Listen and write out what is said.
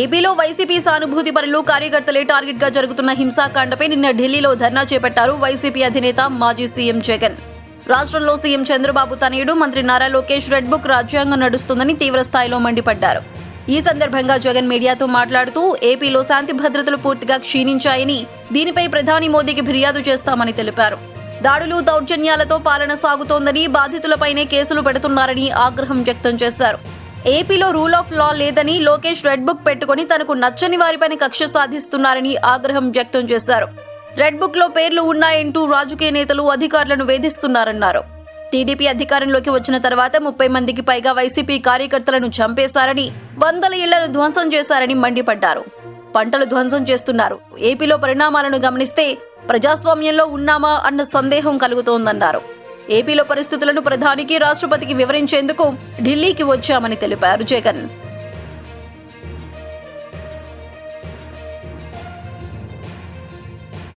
ఏపీలో వైసీపీ సానుభూతి పరులు కార్యకర్తలే టార్గెట్గా జరుగుతున్న హింసాకాండపై నిన్న ఢిల్లీలో ధర్నా చేపట్టారు వైసీపీ అధినేత మాజీ సీఎం జగన్. రాష్ట్రంలో సీఎం చంద్రబాబు తనయుడు మంత్రి నారా లోకేష్ రెడ్ బుక్ రాజ్యాంగం నడుస్తుందని తీవ్రస్థాయిలో మండిపడ్డారు. ఈ సందర్భంగా జగన్ మీడియాతో మాట్లాడుతూ ఏపీలో శాంతి భద్రతలు పూర్తిగా క్షీణించాయని దీనిపై ప్రధాని మోదీకి ఫిర్యాదు చేస్తామని తెలిపారు. దాడులు దౌర్జన్యాలతో పాలన సాగుతోందని బాధితులపైనే కేసులు పెడుతున్నారని ఆగ్రహం వ్యక్తం చేశారు. ఏపీలో రూల్ ఆఫ్ లా లేదని లోకేష్ రెడ్ బుక్ పెట్టుకుని తనకు నచ్చని వారిపైన కక్ష సాధిస్తున్నారని ఆగ్రహం వ్యక్తం చేశారు. రెడ్ బుక్లో పేర్లు ఉన్నాయంటూ రాజకీయ నేతలు అధికారులను వేధిస్తున్నారన్నారు. టీడీపీ అధికారంలోకి వచ్చిన తర్వాత ముప్పై మందికి పైగా వైసీపీ కార్యకర్తలను చంపేశారని వందల ఇళ్ళను ధ్వంసం చేశారని మండిపడ్డారు. పంటలు ధ్వంసం చేస్తున్నారు. ఏపీలో పరిణామాలను గమనిస్తే ప్రజాస్వామ్యంలో ఉన్నామా అన్న సందేహం కలుగుతోందన్నారు. ఏపీలో పరిస్థితులను ప్రధానికి రాష్ట్రపతికి వివరించేందుకు ఢిల్లీకి వచ్చామని తెలిపారు జగన్.